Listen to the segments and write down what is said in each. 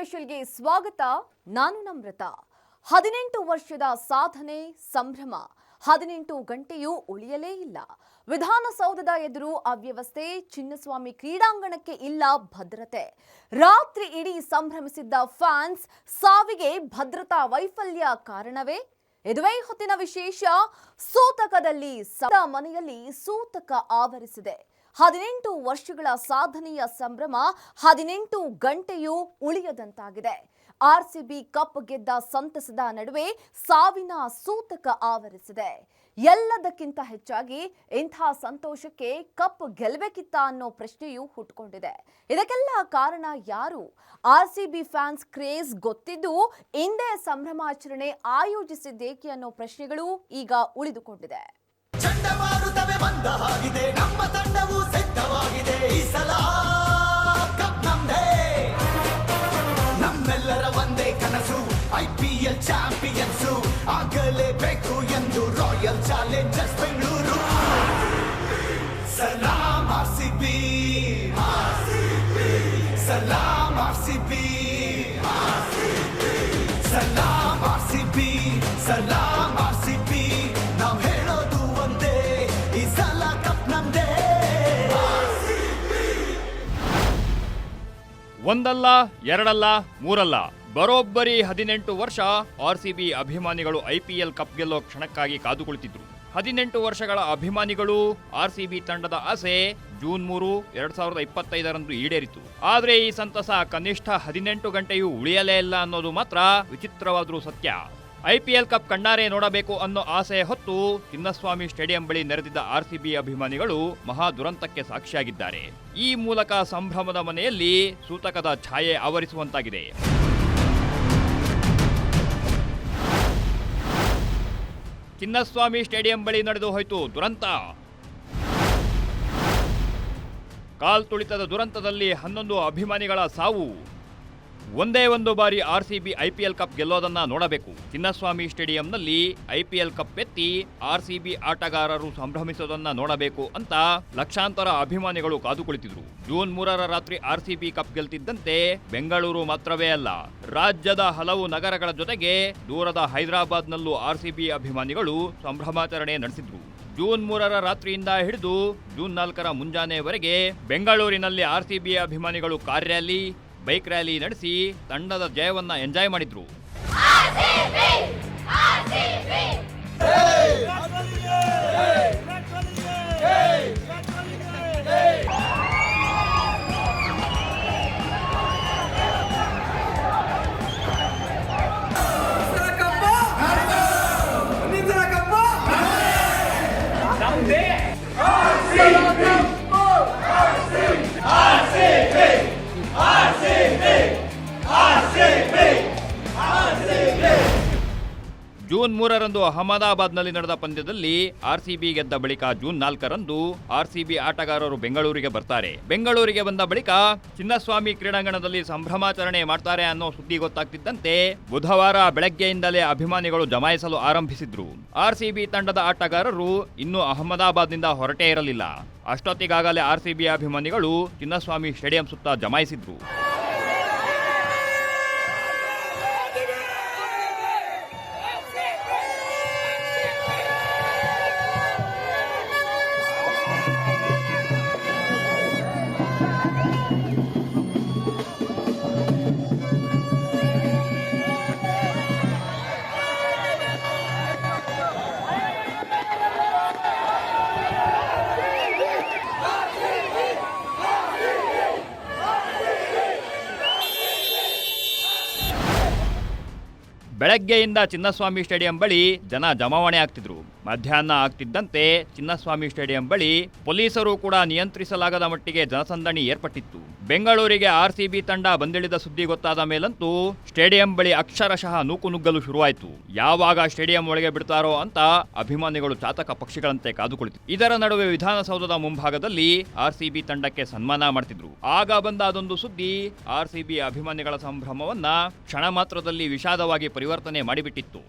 ಸ್ಪೆಷಲ್ಗೆ ಸ್ವಾಗತ. ನಾನು ನಮ್ರತ. ಹದಿನೆಂಟು ವರ್ಷದ ಸಾಧನೆ, ಸಂಭ್ರಮ. ಹದಿನೆಂಟು ಗಂಟೆಯೂ ಉಳಿಯಲೇ ಇಲ್ಲ. ವಿಧಾನಸೌಧದ ಎದುರು ಅವ್ಯವಸ್ಥೆ, ಚಿನ್ನಸ್ವಾಮಿ ಕ್ರೀಡಾಂಗಣಕ್ಕೆ ಇಲ್ಲ ಭದ್ರತೆ. ರಾತ್ರಿ ಇಡೀ ಸಂಭ್ರಮಿಸಿದ್ದ ಫ್ಯಾನ್ಸ್ ಸಾವಿಗೆ ಭದ್ರತಾ ವೈಫಲ್ಯ ಕಾರಣವೇ? ಇದುವೇ ಹೊತ್ತಿನ ವಿಶೇಷ, ಸೂತಕದಲ್ಲಿ ಸದಾ ಮನೆಯಲ್ಲಿ ಸೂತಕ ಆವರಿಸಿದೆ. ಹದಿನೆಂಟು ವರ್ಷಗಳ ಸಾಧನೆಯ ಸಂಭ್ರಮ ಹದಿನೆಂಟು ಗಂಟೆಯೂ ಉಳಿಯದಂತಾಗಿದೆ. ಆರ್ಸಿಬಿ ಕಪ್ ಗೆದ್ದ ಸಂತಸದ ನಡುವೆ ಸಾವಿನ ಸೂತಕ ಆವರಿಸಿದೆ. ಎಲ್ಲದಕ್ಕಿಂತ ಹೆಚ್ಚಾಗಿ ಇಂಥ ಸಂತೋಷಕ್ಕೆ ಕಪ್ ಗೆಲ್ಲಬೇಕಿತ್ತ ಅನ್ನೋ ಪ್ರಶ್ನೆಯೂ ಹುಟ್ಟುಕೊಂಡಿದೆ ಇದಕ್ಕೆಲ್ಲ ಕಾರಣ ಯಾರು? ಆರ್ಸಿಬಿ ಫ್ಯಾನ್ಸ್ ಕ್ರೇಜ್ ಗೊತ್ತಿದ್ದು ಹಿಂದೆ ಸಂಭ್ರಮಾಚರಣೆ ಆಯೋಜಿಸಿದ್ದೇಕೆ ಅನ್ನೋ ಪ್ರಶ್ನೆಗಳು ಈಗ ಉಳಿದುಕೊಂಡಿದೆ. ಬಂದ ಹಾಗಿದೆ. ನಮ್ಮ ತಂಡವು ಸಿದ್ಧವಾಗಿದೆ. ಈ ಸಲ ಕಪ್ ನಮ್ದೇ. ನಮ್ಮೆಲ್ಲರ ಒಂದೇ ಕನಸು, ಐ ಪಿ ಎಲ್ ಚಾಂಪಿಯನ್ಸು. ಆಗಲೇಬೇಕು ಎಂದು ರಾಯಲ್ ಚಾಲೆಂಜರ್ಸ್ ಒಂದಲ್ಲ, ಎರಡಲ್ಲ, ಮೂರಲ್ಲ. ಬರೋಬ್ಬರಿ ಹದಿನೆಂಟು ವರ್ಷ ಆರ್ಸಿಬಿ ಅಭಿಮಾನಿಗಳು ಐಪಿಎಲ್ ಕಪ್ ಗೆಲ್ಲೋ ಕ್ಷಣಕ್ಕಾಗಿ ಕಾದು ಕುಳಿತಿದ್ರು ಹದಿನೆಂಟು ವರ್ಷಗಳ ಅಭಿಮಾನಿಗಳು ಆರ್ಸಿಬಿ ತಂಡದ ಆಸೆ ಜೂನ್ ಮೂರು, ಎರಡ್ ಸಾವಿರದ ಇಪ್ಪತ್ತೈದರಂದು ಈಡೇರಿತು. ಆದ್ರೆ ಈ ಸಂತಸ ಕನಿಷ್ಠ ಹದಿನೆಂಟು ಗಂಟೆಯೂ ಉಳಿಯಲೇ ಇಲ್ಲ ಅನ್ನೋದು ಮಾತ್ರ ವಿಚಿತ್ರವಾದರೂ ಸತ್ಯ. ಐಪಿಎಲ್ ಕಪ್ ಕಣ್ಣಾರೆ ನೋಡಬೇಕು ಅನ್ನೋ ಆಸೆ ಹೊತ್ತು ಚಿನ್ನಸ್ವಾಮಿ ಸ್ಟೇಡಿಯಂ ಬಳಿ ನೆರೆದಿದ್ದ ಆರ್ಸಿಬಿ ಅಭಿಮಾನಿಗಳು ಮಹಾ ದುರಂತಕ್ಕೆ ಸಾಕ್ಷಿಯಾಗಿದ್ದಾರೆ. ಈ ಮೂಲಕ ಸಂಭ್ರಮದ ಮನೆಯಲ್ಲಿ ಸೂತಕದ ಛಾಯೆ ಆವರಿಸುವಂತಾಗಿದೆ. ಚಿನ್ನಸ್ವಾಮಿ ಸ್ಟೇಡಿಯಂ ಬಳಿ ನಡೆದು ಹೋಯಿತು ದುರಂತ. ಕಾಲ್ ತುಳಿತದ ದುರಂತದಲ್ಲಿ ಹನ್ನೊಂದು ಅಭಿಮಾನಿಗಳ ಸಾವು. ಒಂದೇ ಒಂದು ಬಾರಿ R C B IPL cup ಗೆಲ್ಲೋದನ್ನ ನೋಡಬೇಕು. ಚಿನ್ನಸ್ವಾಮಿ ಸ್ಟೇಡಿಯಂನಲ್ಲಿ ಐಪಿಎಲ್ ಕಪ್ ಎತ್ತಿ ಆರ್ ಸಿ ಬಿ ಆಟಗಾರರು ಸಂಭ್ರಮಿಸೋದನ್ನ ನೋಡಬೇಕು ಅಂತ ಲಕ್ಷಾಂತರ ಅಭಿಮಾನಿಗಳು ಕಾದು ಕುಳಿತಿದ್ರು ಜೂನ್ ಮೂರರ ರಾತ್ರಿ ಆರ್ ಸಿ ಬಿ ಕಪ್ ಗೆಲ್ತಿದ್ದಂತೆ ಬೆಂಗಳೂರು ಮಾತ್ರವೇ ಅಲ್ಲ, ರಾಜ್ಯದ ಹಲವು ನಗರಗಳ ಜೊತೆಗೆ ದೂರದ ಹೈದರಾಬಾದ್ನಲ್ಲೂ ಆರ್ ಸಿ ಬಿ ಅಭಿಮಾನಿಗಳು ಸಂಭ್ರಮಾಚರಣೆ ನಡೆಸಿದ್ರು. ಜೂನ್ ಮೂರರ ರಾತ್ರಿಯಿಂದ ಹಿಡಿದು ಜೂನ್ ನಾಲ್ಕರ ಮುಂಜಾನೆವರೆಗೆ ಬೆಂಗಳೂರಿನಲ್ಲಿ ಆರ್ ಸಿ ಬಿ ಅಭಿಮಾನಿಗಳು ಕಾರ್ಯಾಲಿ ರ್ಯಾಲಿ ಬೈಕ್ ರ್ಯಾಲಿ ನಡೆಸಿ ತಂಡದ ಜಯವನ್ನ ಎಂಜಾಯ್ ಮಾಡಿದ್ರು. ಜೂನ್ ಮೂರರಂದು ಅಹಮದಾಬಾದ್ನಲ್ಲಿ ನಡೆದ ಪಂದ್ಯದಲ್ಲಿ ಆರ್ಸಿಬಿ ಗೆದ್ದ ಬಳಿಕ ಜೂನ್ ನಾಲ್ಕರಂದು ಆರ್ಸಿಬಿ ಆಟಗಾರರು ಬೆಂಗಳೂರಿಗೆ ಬರ್ತಾರೆ. ಬೆಂಗಳೂರಿಗೆ ಬಂದ ಬಳಿಕ ಚಿನ್ನಸ್ವಾಮಿ ಕ್ರೀಡಾಂಗಣದಲ್ಲಿ ಸಂಭ್ರಮಾಚರಣೆ ಮಾಡ್ತಾರೆ ಅನ್ನೋ ಸುದ್ದಿ ಗೊತ್ತಾಗ್ತಿದ್ದಂತೆ ಬುಧವಾರ ಬೆಳಗ್ಗೆಯಿಂದಲೇ ಅಭಿಮಾನಿಗಳು ಜಮಾಯಿಸಲು ಆರಂಭಿಸಿದ್ರು. ಆರ್ಸಿಬಿ ತಂಡದ ಆಟಗಾರರು ಇನ್ನೂ ಅಹಮದಾಬಾದ್ನಿಂದ ಹೊರಟೇ ಇರಲಿಲ್ಲ. ಅಷ್ಟೊತ್ತಿಗಾಗಲೇ ಆರ್ಸಿಬಿ ಅಭಿಮಾನಿಗಳು ಚಿನ್ನಸ್ವಾಮಿ ಸ್ಟೇಡಿಯಂ ಸುತ್ತ ಜಮಾಯಿಸಿದ್ರು. Thank you. ಬೆಳಗ್ಗೆಯಿಂದ ಚಿನ್ನಸ್ವಾಮಿ ಸ್ಟೇಡಿಯಂ ಬಳಿ ಜನ ಜಮಾವಣೆ ಆಗ್ತಿದ್ರು. ಮಧ್ಯಾಹ್ನ ಆಗ್ತಿದ್ದಂತೆ ಚಿನ್ನಸ್ವಾಮಿ ಸ್ಟೇಡಿಯಂ ಬಳಿ ಪೊಲೀಸರು ಕೂಡ ನಿಯಂತ್ರಿಸಲಾಗದ ಮಟ್ಟಿಗೆ ಜನಸಂದಣಿ ಏರ್ಪಟ್ಟಿತ್ತು. ಬೆಂಗಳೂರಿಗೆ ಆರ್ ಸಿ ಬಿ ತಂಡ ಬಂದಿಳಿದ ಸುದ್ದಿ ಗೊತ್ತಾದ ಮೇಲಂತೂ ಸ್ಟೇಡಿಯಂ ಬಳಿ ಅಕ್ಷರಶಃ ನೂಕು ನುಗ್ಗಲು ಶುರುವಾಯಿತು. ಯಾವಾಗ ಸ್ಟೇಡಿಯಂ ಒಳಗೆ ಬಿಡ್ತಾರೋ ಅಂತ ಅಭಿಮಾನಿಗಳು ಚಾತಕ ಪಕ್ಷಿಗಳಂತೆ ಕಾದುಕೊಳಿತು ಇದರ ನಡುವೆ ವಿಧಾನಸೌಧದ ಮುಂಭಾಗದಲ್ಲಿ ಆರ್ಸಿಬಿ ತಂಡಕ್ಕೆ ಸನ್ಮಾನ ಮಾಡ್ತಿದ್ರು. ಆಗ ಬಂದ ಅದೊಂದು ಸುದ್ದಿ ಆರ್ಸಿಬಿ ಅಭಿಮಾನಿಗಳ ಸಂಭ್ರಮವನ್ನ ಕ್ಷಣ ಮಾತ್ರದಲ್ಲಿ ವಿಷಾದವಾಗಿ ಪರಿವರ್ತನೆ ಮಾಡಿಬಿಟ್ಟಿತ್ತು.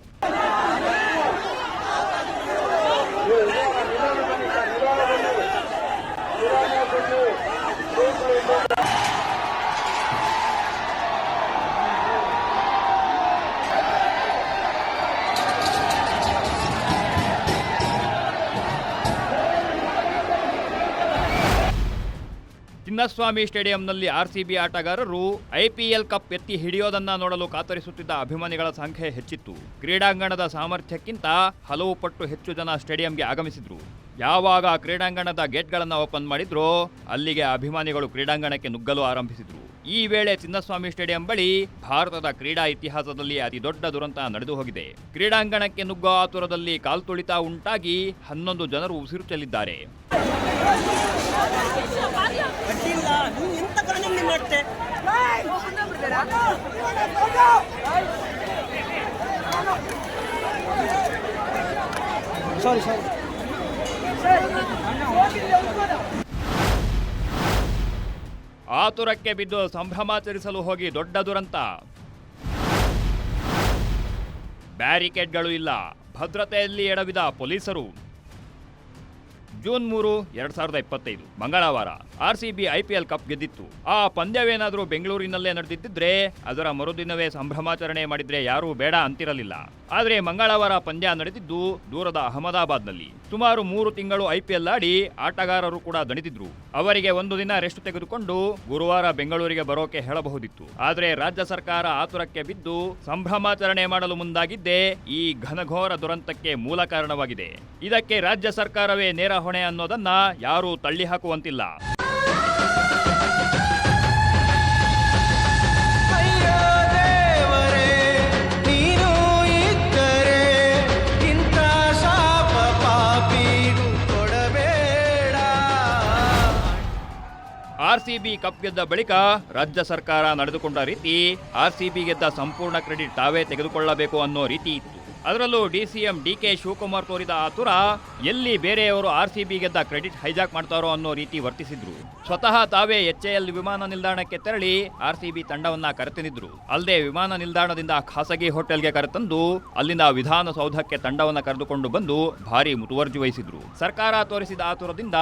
ಚಿನ್ನಸ್ವಾಮಿ ಸ್ಟೇಡಿಯಂನಲ್ಲಿ ಆರ್ಸಿಬಿ ಆಟಗಾರರು ಐಪಿಎಲ್ ಕಪ್ ಎತ್ತಿ ಹಿಡಿಯೋದನ್ನ ನೋಡಲು ಕಾತರಿಸುತ್ತಿದ್ದ ಅಭಿಮಾನಿಗಳ ಸಂಖ್ಯೆ ಹೆಚ್ಚಿತ್ತು. ಕ್ರೀಡಾಂಗಣದ ಸಾಮರ್ಥ್ಯಕ್ಕಿಂತ ಹಲವು ಪಟ್ಟು ಹೆಚ್ಚು ಜನ ಸ್ಟೇಡಿಯಂಗೆ ಆಗಮಿಸಿದ್ರು. ಯಾವಾಗ ಕ್ರೀಡಾಂಗಣದ ಗೇಟ್ಗಳನ್ನು ಓಪನ್ ಮಾಡಿದ್ರೋ ಅಲ್ಲಿಗೆ ಅಭಿಮಾನಿಗಳು ಕ್ರೀಡಾಂಗಣಕ್ಕೆ ನುಗ್ಗಲು ಆರಂಭಿಸಿದರು. ಈ ವೇಳೆ ಚಿನ್ನಸ್ವಾಮಿ ಸ್ಟೇಡಿಯಂ ಬಳಿ ಭಾರತದ ಕ್ರೀಡಾ ಇತಿಹಾಸದಲ್ಲಿ ಅತಿ ದೊಡ್ಡ ದುರಂತ ನಡೆದು ಹೋಗಿದೆ. ಕ್ರೀಡಾಂಗಣಕ್ಕೆ ನುಗ್ಗೋ ಆತುರದಲ್ಲಿ ಕಾಲ್ತುಳಿತ ಉಂಟಾಗಿ ಹನ್ನೊಂದು ಜನರು ಉಸಿರು ಚೆಲ್ಲಿದ್ದಾರೆ. ಸಾರಿ ಸಾರಿ ಆತುರಕ್ಕೆ ಬಿದ್ದು ಸಂಭ್ರಮಾಚರಿಸಲು ಹೋಗಿ ದೊಡ್ಡ ದುರಂತ. ಬ್ಯಾರಿಕೇಡ್ಗಳು ಇಲ್ಲ. ಭದ್ರತೆಯಲ್ಲಿ ಎಡವಿದ ಪೊಲೀಸರು. ಜೂನ್ ಮೂರು, ಎರಡ್ ಸಾವಿರದ ಇಪ್ಪತ್ತೈದು, ಮಂಗಳವಾರ ಆರ್ಸಿಬಿ ಐಪಿಎಲ್ ಕಪ್ ಗೆದ್ದಿತ್ತು. ಆ ಪಂದ್ಯವೇನಾದರೂ ಬೆಂಗಳೂರಿನಲ್ಲೇ ನಡೆದಿದ್ದರೆ ಅದರ ಮರುದಿನವೇ ಸಂಭ್ರಮಾಚರಣೆ ಮಾಡಿದ್ರೆ ಯಾರೂ ಬೇಡ ಅಂತಿರಲಿಲ್ಲ. ಆದರೆ ಮಂಗಳವಾರ ಪಂದ್ಯ ನಡೆದಿದ್ದು ದೂರದ ಅಹಮದಾಬಾದ್ನಲ್ಲಿ. ಸುಮಾರು ಮೂರು ತಿಂಗಳು ಐಪಿಎಲ್ ಆಡಿ ಆಟಗಾರರು ಕೂಡ ದಣಿದಿದ್ರು. ಅವರಿಗೆ ಒಂದು ದಿನ ರೆಸ್ಟ್ ತೆಗೆದುಕೊಂಡು ಗುರುವಾರ ಬೆಂಗಳೂರಿಗೆ ಬರೋಕೆ ಹೇಳಬಹುದಿತ್ತು. ಆದರೆ ರಾಜ್ಯ ಸರ್ಕಾರ ಆತುರಕ್ಕೆ ಬಿದ್ದು ಸಂಭ್ರಮಾಚರಣೆ ಮಾಡಲು ಮುಂದಾಗಿದ್ದೇ ಈ ಘನಘೋರ ದುರಂತಕ್ಕೆ ಮೂಲ ಕಾರಣವಾಗಿದೆ. ಇದಕ್ಕೆ ರಾಜ್ಯ ಸರ್ಕಾರವೇ ನೇರ ಹೊಣೆ ಅನ್ನೋದನ್ನ ಯಾರೂ ತಳ್ಳಿ ಹಾಕುವಂತಿಲ್ಲ ಆರ್ಸಿಬಿ ಕಪ್ ಗೆದ್ದ ಬಳಿಕ ರಾಜ್ಯ ಸರ್ಕಾರ ನಡೆದುಕೊಂಡ ರೀತಿ ಆರ್ಸಿಬಿ ಗೆದ್ದ ಸಂಪೂರ್ಣ ಕ್ರೆಡಿಟ್ ತಾವೇ ತೆಗೆದುಕೊಳ್ಳಬೇಕು ಅನ್ನೋ ರೀತಿ ಇತ್ತು. ಅದರಲ್ಲೂ D C M D K Shivakumar ತೋರಿದ ಆತುರ ಎಲ್ಲಿ ಬೇರೆಯವರು ಆರ್ ಸಿ ಬಿ ಗೆದ್ದ ಕ್ರೆಡಿಟ್ ಹೈಜಾಕ್ ಮಾಡ್ತಾರೋ ಅನ್ನೋ ರೀತಿ ವರ್ತಿಸಿದ್ರು. ಸ್ವತಃ ತಾವೇ ಎಚ್ ಎಲ್ ವಿಮಾನ ನಿಲ್ದಾಣಕ್ಕೆ ತೆರಳಿ ಆರ್ ಸಿ ಬಿ ತಂಡವನ್ನ ಕರೆತಂದಿದ್ರು. ಅಲ್ಲದೆ ವಿಮಾನ ನಿಲ್ದಾಣದಿಂದ ಖಾಸಗಿ ಹೋಟೆಲ್ಗೆ ಕರೆತಂದು ಅಲ್ಲಿಂದ ವಿಧಾನಸೌಧಕ್ಕೆ ತಂಡವನ್ನ ಕರೆದುಕೊಂಡು ಬಂದು ಭಾರಿ ಮುತುವರ್ಜಿ ವಹಿಸಿದ್ರು. ಸರ್ಕಾರ ತೋರಿಸಿದ ಆತುರದಿಂದ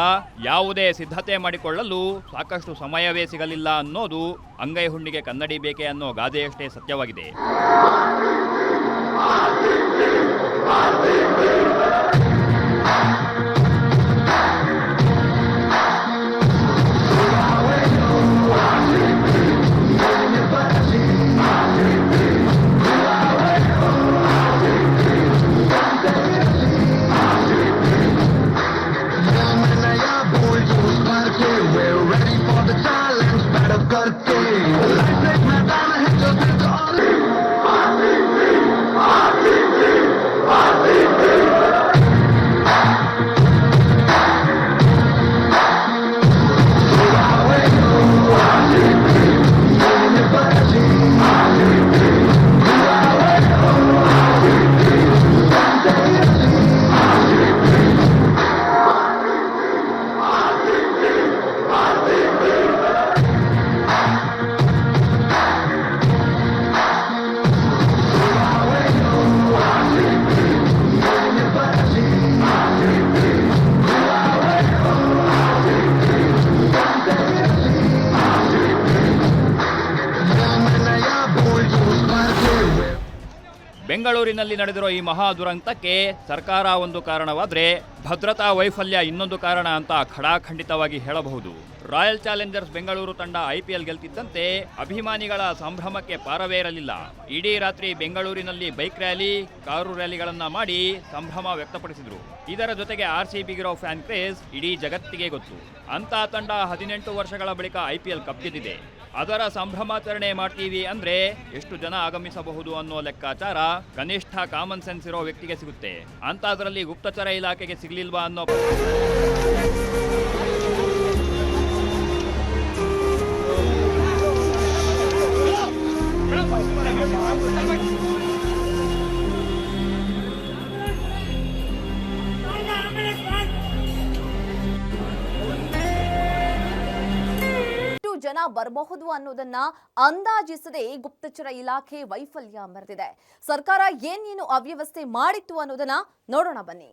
ಯಾವುದೇ ಸಿದ್ಧತೆ ಮಾಡಿಕೊಳ್ಳಲು ಸಾಕಷ್ಟು ಸಮಯವೇ ಸಿಗಲಿಲ್ಲ ಅನ್ನೋದು ಅಂಗೈ ಹುಣ್ಣಿಗೆ ಕನ್ನಡಿ ಬೇಕೆ ಅನ್ನೋ ಗಾದೆಯಷ್ಟೇ ಸತ್ಯವಾಗಿದೆ. வாழ்வே ಬೆಂಗಳೂರಿನಲ್ಲಿ ನಡೆದಿರೋ ಈ ಮಹಾ ದುರಂತಕ್ಕೆ ಸರ್ಕಾರ ಒಂದು ಕಾರಣವಾದರೆ ಭದ್ರತಾ ವೈಫಲ್ಯ ಇನ್ನೊಂದು ಕಾರಣ ಅಂತ ಖಡಾಖಂಡಿತವಾಗಿ ಹೇಳಬಹುದು. ರಾಯಲ್ ಚಾಲೆಂಜರ್ಸ್ ಬೆಂಗಳೂರು ತಂಡ ಐಪಿಎಲ್ ಗೆಲ್ತಿದ್ದಂತೆ ಅಭಿಮಾನಿಗಳ ಸಂಭ್ರಮಕ್ಕೆ ಪಾರವೇ ಇರಲಿಲ್ಲ ಇಡೀ ರಾತ್ರಿ ಬೆಂಗಳೂರಿನಲ್ಲಿ ಬೈಕ್ ರ್ಯಾಲಿ, ಕಾರು ರ್ಯಾಲಿಗಳನ್ನ ಮಾಡಿ ಸಂಭ್ರಮ ವ್ಯಕ್ತಪಡಿಸಿದ್ರು. ಇದರ ಜೊತೆಗೆ ಆರ್ ಸಿ ಬಿಗಿರೋ ಫ್ಯಾನ್ ಕ್ರೇಜ್ ಇಡೀ ಜಗತ್ತಿಗೆ ಗೊತ್ತು. ಅಂತ ತಂಡ ಹದಿನೆಂಟು ವರ್ಷಗಳ ಬಳಿಕ ಐಪಿಎಲ್ ಕಪ್ ಗೆದ್ದಿದೆ. ಅದರ ಸಂಭ್ರಮಾಚರಣೆ ಮಾಡ್ತೀವಿ ಅಂದ್ರೆ ಎಷ್ಟು ಜನ ಆಗಮಿಸಬಹುದು ಅನ್ನೋ ಲೆಕ್ಕಾಚಾರ ಕನಿಷ್ಠ ಕಾಮನ್ ಸೆನ್ಸ್ ಇರೋ ವ್ಯಕ್ತಿಗೆ ಸಿಗುತ್ತೆ. ಅಂತ ಅದರಲ್ಲಿ ಗುಪ್ತಚರ ಇಲಾಖೆಗೆ ಸಿಗ್ಲಿಲ್ವಾ ಅನ್ನೋ ಬರಬಹುದು ಅನ್ನೋದನ್ನ ಅಂದಾಜಿಸದೆ ಗುಪ್ತಚರ ಇಲಾಖೆ ವೈಫಲ್ಯ ಮೆರೆದಿದೆ ಸರ್ಕಾರ ಏನೇನು ಅವ್ಯವಸ್ಥೆ ಮಾಡಿತ್ತು ಅನ್ನೋದನ್ನ ನೋಡೋಣ ಬನ್ನಿ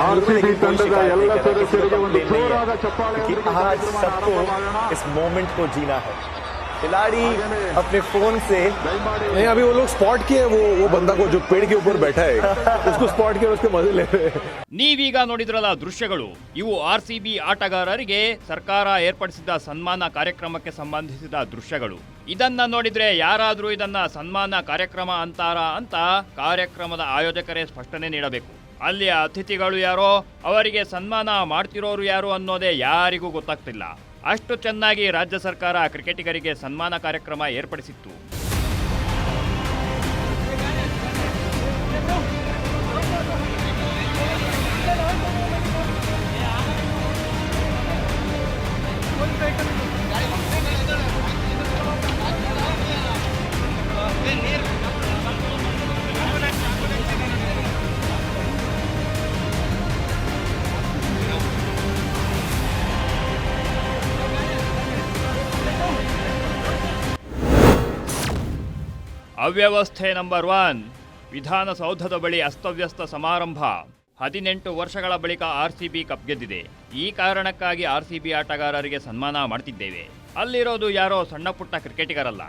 ಆರ್ಸಿಬಿ ತಂಡದ ಎಲ್ಲ ಸದಸ್ಯರಿಗೆ ಒಂದು ಜೋರಾದ ಚಪ್ಪಾಳೆ आज सबको इस मोमेंट को जीना है खिलाड़ी अपने फोन से नहीं अभी वो लोग स्पॉट किए वो वो बंदा को जो पेड़ के ऊपर बैठा है उसको स्पॉट किया उसके मजे ले रहे हैं ನೀವೀಗ ನೋಡಿದ್ರಲ್ಲ ದೃಶ್ಯಗಳು ಇವು ಆರ್ ಸಿ ಬಿ ಆಟಗಾರರಿಗೆ ಸರ್ಕಾರ ಏರ್ಪಡಿಸಿದ ಸನ್ಮಾನ ಕಾರ್ಯಕ್ರಮಕ್ಕೆ ಸಂಬಂಧಿಸಿದ ದೃಶ್ಯಗಳು ಇದನ್ನ ನೋಡಿದ್ರೆ ಯಾರಾದ್ರೂ ಇದನ್ನ ಸನ್ಮಾನ ಕಾರ್ಯಕ್ರಮ ಅಂತಾರ ಅಂತ ಕಾರ್ಯಕ್ರಮದ ಆಯೋಜಕರೇ ಸ್ಪಷ್ಟನೆ ನೀಡಬೇಕು ಅಲ್ಲಿ ಅತಿಥಿಗಳು ಯಾರೋ ಅವರಿಗೆ ಸನ್ಮಾನ ಮಾಡ್ತಿರೋರು ಯಾರು ಅನ್ನೋದೇ ಯಾರಿಗೂ ಗೊತ್ತಾಗ್ತಿಲ್ಲ ಅಷ್ಟು ಚೆನ್ನಾಗಿ ರಾಜ್ಯ ಸರ್ಕಾರ ಕ್ರಿಕೆಟಿಗರಿಗೆ ಸನ್ಮಾನ ಕಾರ್ಯಕ್ರಮ ಏರ್ಪಡಿಸಿತ್ತು. ಅವ್ಯವಸ್ಥೆ ನಂಬರ್ ಒನ್, ವಿಧಾನಸೌಧದ ಬಳಿ ಅಸ್ತವ್ಯಸ್ತ ಸಮಾರಂಭ. ಹದಿನೆಂಟು ವರ್ಷಗಳ ಬಳಿಕ ಆರ್ ಸಿ ಬಿ ಕಪ್ ಗೆದ್ದಿದೆ. ಈ ಕಾರಣಕ್ಕಾಗಿ ಆರ್ ಸಿ ಬಿ ಆಟಗಾರರಿಗೆ ಸನ್ಮಾನ ಮಾಡ್ತಿದ್ದೇವೆ. ಅಲ್ಲಿರೋದು ಯಾರೋ ಸಣ್ಣ ಪುಟ್ಟ ಕ್ರಿಕೆಟಿಗರಲ್ಲ.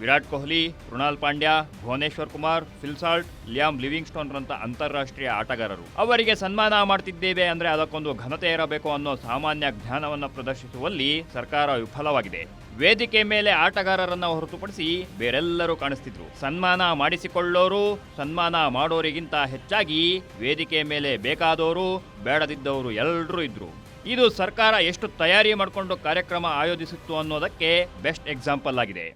Virat Kohli Krunal Pandya, Bhuvneshwar Kumar Phil Salt Liam ಸ್ಟೋನ್ರಂತ ಅಂತಾರಾಷ್ಟ್ರೀಯ ಆಟಗಾರರು. ಅವರಿಗೆ ಸನ್ಮಾನ ಮಾಡ್ತಿದ್ದೇವೆ ಅಂದ್ರೆ ಅದಕ್ಕೊಂದು ಘನತೆ ಇರಬೇಕು ಅನ್ನೋ ಸಾಮಾನ್ಯ ಜ್ಞಾನವನ್ನು ಪ್ರದರ್ಶಿಸುವಲ್ಲಿ ಸರ್ಕಾರ ವಿಫಲವಾಗಿದೆ. ವೇದಿಕೆ ಮೇಲೆ ಆಟಗಾರರನ್ನ ಹೊರತುಪಡಿಸಿ ಬೇರೆಲ್ಲರೂ ಕಾಣಿಸ್ತಿದ್ರು. ಸನ್ಮಾನ ಮಾಡಿಸಿಕೊಳ್ಳೋರು, ಸನ್ಮಾನ ಮಾಡೋರಿಗಿಂತ ಹೆಚ್ಚಾಗಿ ವೇದಿಕೆ ಮೇಲೆ ಬೇಕಾದವರು ಬೇಡದಿದ್ದವರು ಎಲ್ಲರೂ ಇದ್ರು. ಇದು ಸರ್ಕಾರ ಎಷ್ಟು ತಯಾರಿ ಮಾಡಿಕೊಂಡು ಕಾರ್ಯಕ್ರಮ ಆಯೋಜಿಸಿತ್ತು ಅನ್ನೋದಕ್ಕೆ ಬೆಸ್ಟ್ ಎಕ್ಸಾಂಪಲ್ ಆಗಿದೆ.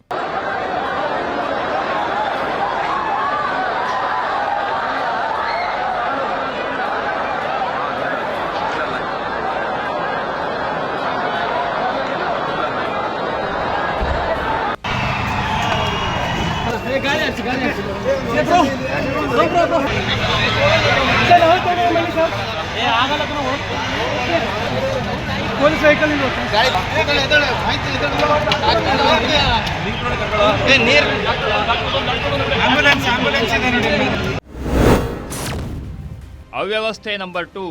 ಅವ್ಯವಸ್ಥೆ ನಂಬರ್ ಟೂ.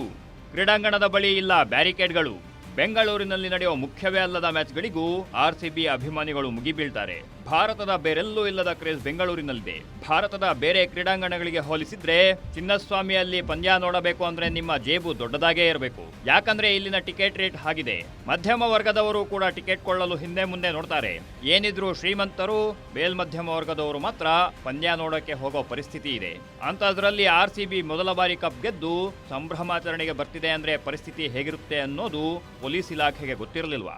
ಕ್ರೀಡಾಂಗಣದ ಬಳಿ ಇಲ್ಲ ಬ್ಯಾರಿಕೇಡ್ಗಳು. ಬೆಂಗಳೂರಿನಲ್ಲಿ ನಡೆಯುವ ಮುಖ್ಯವೇ ಅಲ್ಲದ ಮ್ಯಾಚ್ಗಳಿಗೂ ಆರ್ಸಿಬಿ ಸಿ ಬಿ ಅಭಿಮಾನಿಗಳು ಮುಗಿಬೀಳ್ತಾರೆ. ಭಾರತದ ಬೇರೆಲ್ಲೂ ಇಲ್ಲದ ಕ್ರೇಜ್ ಬೆಂಗಳೂರಿನಲ್ಲಿದೆ. ಭಾರತದ ಬೇರೆ ಕ್ರೀಡಾಂಗಣಗಳಿಗೆ ಹೋಲಿಸಿದ್ರೆ ಚಿನ್ನಸ್ವಾಮಿಯಲ್ಲಿ ಪಂದ್ಯ ನೋಡಬೇಕು ಅಂದ್ರೆ ನಿಮ್ಮ ಜೇಬು ದೊಡ್ಡದಾಗೇ ಇರಬೇಕು. ಯಾಕಂದ್ರೆ ಇಲ್ಲಿನ ಟಿಕೆಟ್ ರೇಟ್ ಆಗಿದೆ ಮಧ್ಯಮ ವರ್ಗದವರು ಕೂಡ ಟಿಕೆಟ್ ಕೊಳ್ಳಲು ಹಿಂದೆ ಮುಂದೆ ನೋಡ್ತಾರೆ. ಏನಿದ್ರು ಶ್ರೀಮಂತರು ಮೇಲ್ಮಧ್ಯಮ ವರ್ಗದವರು ಮಾತ್ರ ಪಂದ್ಯ ನೋಡಕ್ಕೆ ಹೋಗೋ ಪರಿಸ್ಥಿತಿ ಇದೆ. ಅಂತದ್ರಲ್ಲಿ ಆರ್ ಸಿ ಬಿ ಮೊದಲ ಬಾರಿ ಕಪ್ ಗೆದ್ದು ಸಂಭ್ರಮಾಚರಣೆಗೆ ಬರ್ತಿದೆ ಅಂದ್ರೆ ಪರಿಸ್ಥಿತಿ ಹೇಗಿರುತ್ತೆ ಅನ್ನೋದು ಪೊಲೀಸ್ ಇಲಾಖೆಗೆ ಗೊತ್ತಿರಲಿಲ್ವಾ?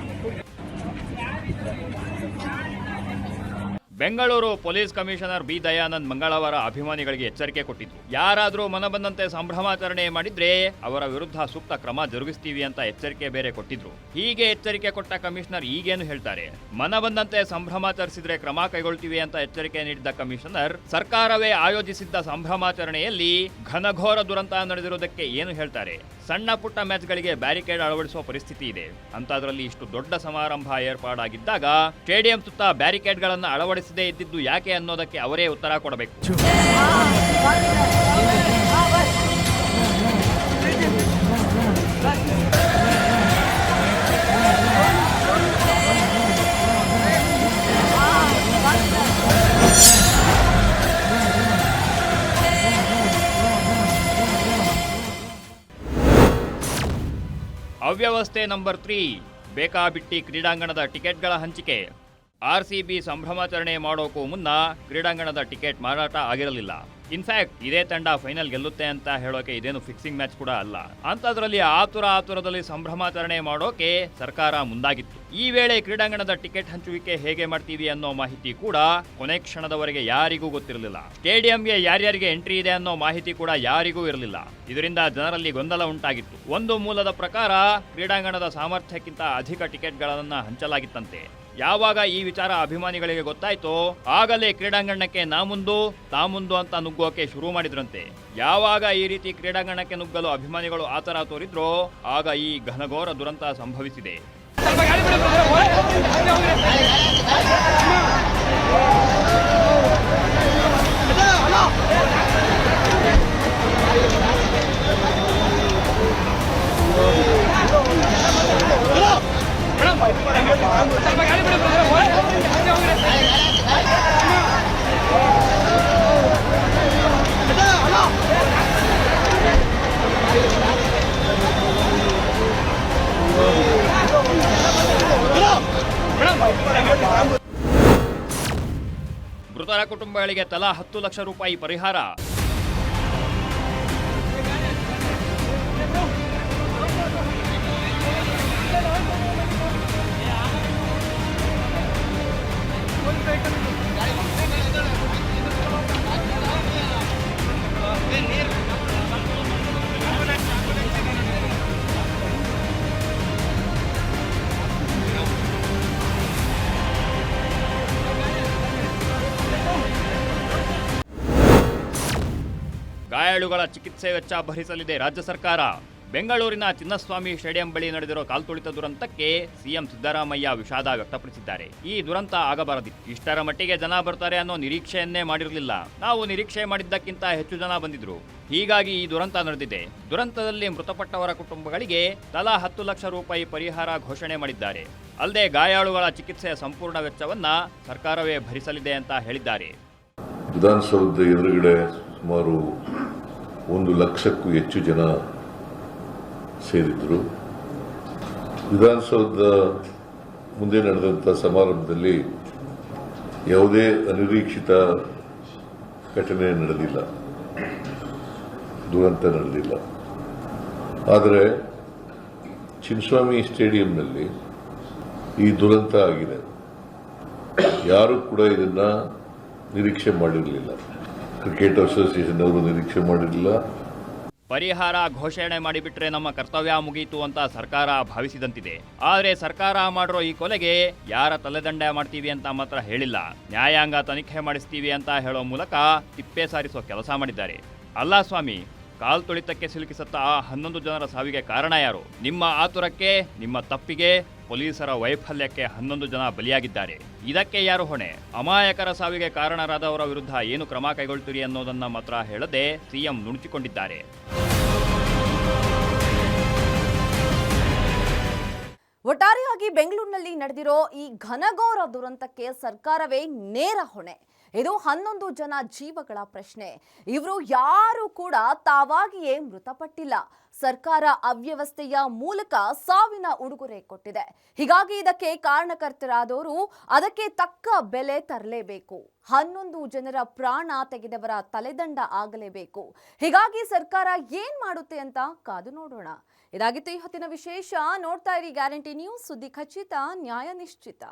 Bengaluru police commissioner B Dayanand ಮಂಗಳವಾರ ಅಭಿಮಾನಿಗಳಿಗೆ ಎಚ್ಚರಿಕೆ ಕೊಟ್ಟಿದ್ರು. ಯಾರಾದರೂ ಮನಬಂದಂತೆ ಸಂಭ್ರಮಾಚರಣೆ ಮಾಡಿದ್ರೆ ಅವರ ವಿರುದ್ಧ ಸೂಕ್ತ ಕ್ರಮ ಜರುಗಿಸ್ತೀವಿ ಅಂತ ಎಚ್ಚರಿಕೆ ಬೇರೆ ಕೊಟ್ಟಿದ್ರು. ಹೀಗೆ ಎಚ್ಚರಿಕೆ ಕೊಟ್ಟ ಕಮಿಷನರ್ ಈಗೇನು ಹೇಳ್ತಾರೆ? ಮನಬಂದಂತೆ ಸಂಭ್ರಮಾಚರಿಸಿದ್ರೆ ಕ್ರಮ ಕೈಗೊಳ್ತೀವಿ ಅಂತ ಎಚ್ಚರಿಕೆ ನೀಡಿದ್ದ ಕಮಿಷನರ್, ಸರ್ಕಾರವೇ ಆಯೋಜಿಸಿದ್ದ ಸಂಭ್ರಮಾಚರಣೆಯಲ್ಲಿ ಘನಘೋರ ದುರಂತ ನಡೆದಿರುವುದಕ್ಕೆ ಏನು ಹೇಳ್ತಾರೆ? ಸಣ್ಣ ಪುಟ್ಟ ಮ್ಯಾಚ್ಗಳಿಗೆ ಬ್ಯಾರಿಕೇಡ್ ಅಳವಡಿಸುವ ಪರಿಸ್ಥಿತಿ ಇದೆ. ಅಂತದ್ರಲ್ಲಿ ಇಷ್ಟು ದೊಡ್ಡ ಸಮಾರಂಭ ಏರ್ಪಾಡಾಗಿದ್ದಾಗ ಸ್ಟೇಡಿಯಂ ಸುತ್ತ ಬ್ಯಾರಿಕೇಡ್ಗಳನ್ನು ಅಳವಡಿಸದೇ ಇದ್ದಿದ್ದು ಯಾಕೆ ಅನ್ನೋದಕ್ಕೆ ಅವರೇ ಉತ್ತರ ಕೊಡಬೇಕು. ಅವ್ಯವಸ್ಥೆ ನಂಬರ್ ತ್ರೀ ಬೇಕಾಬಿಟ್ಟಿ ಕ್ರೀಡಾಂಗಣದ ಟಿಕೆಟ್ಗಳ ಹಂಚಿಕೆ. ಆರ್ ಸಿ ಬಿ ಸಂಭ್ರಮಾಚರಣೆ ಮಾಡೋಕ್ಕೂ ಮುನ್ನ ಕ್ರೀಡಾಂಗಣದ ಟಿಕೆಟ್ ಮಾರಾಟ ಆಗಿರಲಿಲ್ಲ. ಇನ್ಫ್ಯಾಕ್ಟ್ ಇದೇ ತಂಡ ಫೈನಲ್ ಗೆಲ್ಲುತ್ತೆ ಅಂತ ಹೇಳೋಕೆ ಇದೇನು ಫಿಕ್ಸಿಂಗ್ ಮ್ಯಾಚ್ ಕೂಡ ಅಲ್ಲ. ಅಂತದ್ರಲ್ಲಿ ಆತುರ ಆತುರದಲ್ಲಿ ಸಂಭ್ರಮಾಚರಣೆ ಮಾಡೋಕೆ ಸರ್ಕಾರ ಮುಂದಾಗಿತ್ತು. ಈ ವೇಳೆ ಕ್ರೀಡಾಂಗಣದ ಟಿಕೆಟ್ ಹಂಚುವಿಕೆ ಹೇಗೆ ಮಾಡ್ತೀವಿ ಅನ್ನೋ ಮಾಹಿತಿ ಕೂಡ ಕೊನೆ ಕ್ಷಣದವರೆಗೆ ಯಾರಿಗೂ ಗೊತ್ತಿರಲಿಲ್ಲ. ಸ್ಟೇಡಿಯಂಗೆ ಯಾರ್ಯಾರಿಗೆ ಎಂಟ್ರಿ ಇದೆ ಅನ್ನೋ ಮಾಹಿತಿ ಕೂಡ ಯಾರಿಗೂ ಇರಲಿಲ್ಲ. ಇದರಿಂದ ಜನರಲ್ಲಿ ಗೊಂದಲ ಉಂಟಾಗಿತ್ತು. ಒಂದು ಮೂಲದ ಪ್ರಕಾರ, ಕ್ರೀಡಾಂಗಣದ ಸಾಮರ್ಥ್ಯಕ್ಕಿಂತ ಅಧಿಕ ಟಿಕೆಟ್ಗಳನ್ನ ಹಂಚಲಾಗಿತ್ತಂತೆ. ಯಾವಾಗ ಈ ವಿಚಾರ ಅಭಿಮಾನಿಗಳಿಗೆ ಗೊತ್ತಾಯ್ತೋ ಆಗಲೇ ಕ್ರೀಡಾಂಗಣಕ್ಕೆ ನಾ ಮುಂದು, ತಾ ಮುಂದು ಅಂತ ನುಗ್ಗೋಕೆ ಶುರು ಮಾಡಿದ್ರಂತೆ. ಯಾವಾಗ ಈ ರೀತಿ ಕ್ರೀಡಾಂಗಣಕ್ಕೆ ನುಗ್ಗಲು ಅಭಿಮಾನಿಗಳು ಆತರ ತೋರಿದ್ರೋ, ಆಗ ಈ ಘನಘೋರ ದುರಂತ ಸಂಭವಿಸಿದೆ. ಮೃತರ ಕುಟುಂಬಗಳಿಗೆ ತಲಾ ಹತ್ತು ಲಕ್ಷ ರೂಪಾಯಿ ಪರಿಹಾರ. ಗಾಯಾಳುಗಳ ಚಿಕಿತ್ಸೆ ವೆಚ್ಚ ಭರಿಸಲಿದೆ ರಾಜ್ಯ ಸರ್ಕಾರ. ಬೆಂಗಳೂರಿನ ಚಿನ್ನಸ್ವಾಮಿ ಸ್ಟೇಡಿಯಂ ಬಳಿ ನಡೆದಿರೋ ಕಾಲ್ತುಳಿತ ದುರಂತಕ್ಕೆ ಸಿಎಂ ಸಿದ್ದರಾಮಯ್ಯ ವಿಷಾದ ವ್ಯಕ್ತಪಡಿಸಿದ್ದಾರೆ. ಈ ದುರಂತ ಆಗಬಾರದಿತ್ತು. ಇಷ್ಟರ ಮಟ್ಟಿಗೆ ಜನ ಬರ್ತಾರೆ ಅನ್ನೋ ನಿರೀಕ್ಷೆಯನ್ನೇ ಮಾಡಿರಲಿಲ್ಲ. ನಾವು ನಿರೀಕ್ಷೆ ಮಾಡಿದ್ದಕ್ಕಿಂತ ಹೆಚ್ಚು ಜನ ಬಂದಿದ್ರು. ಹೀಗಾಗಿ ಈ ದುರಂತ ನಡೆದಿದೆ. ದುರಂತದಲ್ಲಿ ಮೃತಪಟ್ಟವರ ಕುಟುಂಬಗಳಿಗೆ ತಲಾ ಹತ್ತು ಲಕ್ಷ ರೂಪಾಯಿ ಪರಿಹಾರ ಘೋಷಣೆ ಮಾಡಿದ್ದಾರೆ. ಅಲ್ಲದೆ ಗಾಯಾಳುಗಳ ಚಿಕಿತ್ಸೆಯ ಸಂಪೂರ್ಣ ವೆಚ್ಚವನ್ನ ಸರ್ಕಾರವೇ ಭರಿಸಲಿದೆ ಅಂತ ಹೇಳಿದ್ದಾರೆ. ಸುಮಾರು ಒಂದು ಲಕ್ಷಕ್ಕೂ ಹೆಚ್ಚು ಜನ ಸೇರಿದ್ದರು ವಿಧಾನಸೌಧದ ಮುಂದೆ ನಡೆದಂಥ ಸಮಾರಂಭದಲ್ಲಿ ಯಾವುದೇ ಅನಿರೀಕ್ಷಿತ ಘಟನೆ ನಡೆದಿಲ್ಲ. ದುರಂತ ನಡೆದಿಲ್ಲ. ಆದರೆ ಚಿನ್ಸ್ವಾಮಿ ಸ್ಟೇಡಿಯಂನಲ್ಲಿ ಈ ದುರಂತ ಆಗಿದೆ. ಯಾರು ಕೂಡ ಇದನ್ನು ನಿರೀಕ್ಷೆ ಮಾಡಿರಲಿಲ್ಲ. ಕ್ರಿಕೆಟ್ ಅಸೋಸಿಯೇಷನ್ ಅವರು ನಿರೀಕ್ಷೆ ಮಾಡಿರಲಿಲ್ಲ. ಪರಿಹಾರ ಘೋಷಣೆ ಮಾಡಿಬಿಟ್ರೆ ನಮ್ಮ ಕರ್ತವ್ಯ ಮುಗೀತು ಅಂತ ಸರ್ಕಾರ ಭಾವಿಸಿದಂತಿದೆ. ಆದರೆ ಸರ್ಕಾರ ಮಾಡಿರೋ ಈ ಕೊಲೆಗೆ ಯಾರ ತಲೆದಂಡ ಮಾಡ್ತೀವಿ ಅಂತ ಮಾತ್ರ ಹೇಳಿಲ್ಲ. ನ್ಯಾಯಾಂಗ ತನಿಖೆ ಮಾಡಿಸ್ತೀವಿ ಅಂತ ಹೇಳೋ ಮೂಲಕ ತಿಪ್ಪೆ ಸಾರಿಸೋ ಕೆಲಸ ಮಾಡಿದ್ದಾರೆ. ಅಲ್ಲ ಸ್ವಾಮಿ, ಕಾಲ್ ತುಳಿತಕ್ಕೆ ಸಿಲುಕಿಸತ್ತ ಆ ಹನ್ನೊಂದು ಜನರ ಸಾವಿಗೆ ಕಾರಣ ಯಾರು? ನಿಮ್ಮ ಆತುರಕ್ಕೆ, ನಿಮ್ಮ ತಪ್ಪಿಗೆ ಪೊಲೀಸರ ವೈಫಲ್ಯಕ್ಕೆ ಹನ್ನೊಂದು ಜನ ಬಲಿಯಾಗಿದ್ದಾರೆ. ಇದಕ್ಕೆ ಯಾರು ಹೊಣೆ? ಅಮಾಯಕರ ಸಾವಿಗೆ ಕಾರಣರಾದವರ ವಿರುದ್ಧ ಏನು ಕ್ರಮ ಕೈಗೊಳ್ತೀರಿ ಅನ್ನೋದನ್ನ ಮಾತ್ರ ಹೇಳದೆ ಸಿಎಂ ನುಣುಚಿಕೊಂಡಿದ್ದಾರೆ. ಒಟ್ಟಾರೆಯಾಗಿ ಬೆಂಗಳೂರಿನಲ್ಲಿ ನಡೆದಿರೋ ಈ ಘನಘೋರ ದುರಂತಕ್ಕೆ ಸರ್ಕಾರವೇ ನೇರ ಹೊಣೆ. ಇದು ಹನ್ನೊಂದು ಜನ ಜೀವಗಳ ಪ್ರಶ್ನೆ. ಇವರು ಯಾರು ಕೂಡ ತಾವಾಗಿಯೇ ಮೃತಪಟ್ಟಿಲ್ಲ. ಸರ್ಕಾರ ಅವ್ಯವಸ್ಥೆಯ ಮೂಲಕ ಸಾವಿನ ಉಡುಗೊರೆ ಕೊಟ್ಟಿದೆ. ಹೀಗಾಗಿ ಇದಕ್ಕೆ ಕಾರಣಕರ್ತರಾದವರು ಅದಕ್ಕೆ ತಕ್ಕ ಬೆಲೆ ತರಲೇಬೇಕು. ಹನ್ನೊಂದು ಜನರ ಪ್ರಾಣ ತೆಗೆದವರ ತಲೆದಂಡ ಆಗಲೇಬೇಕು. ಹೀಗಾಗಿ ಸರ್ಕಾರ ಏನ್ ಮಾಡುತ್ತೆ ಅಂತ ಕಾದು ನೋಡೋಣ. ಇದಾಗಿತ್ತು ಈ ಹೊತ್ತಿನ ವಿಶೇಷ. ನೋಡ್ತಾ ಇರಿ ಗ್ಯಾರಂಟಿ ನ್ಯೂಸ್ ಸುದ್ದಿ ಖಚಿತ, ನ್ಯಾಯ ನಿಶ್ಚಿತ.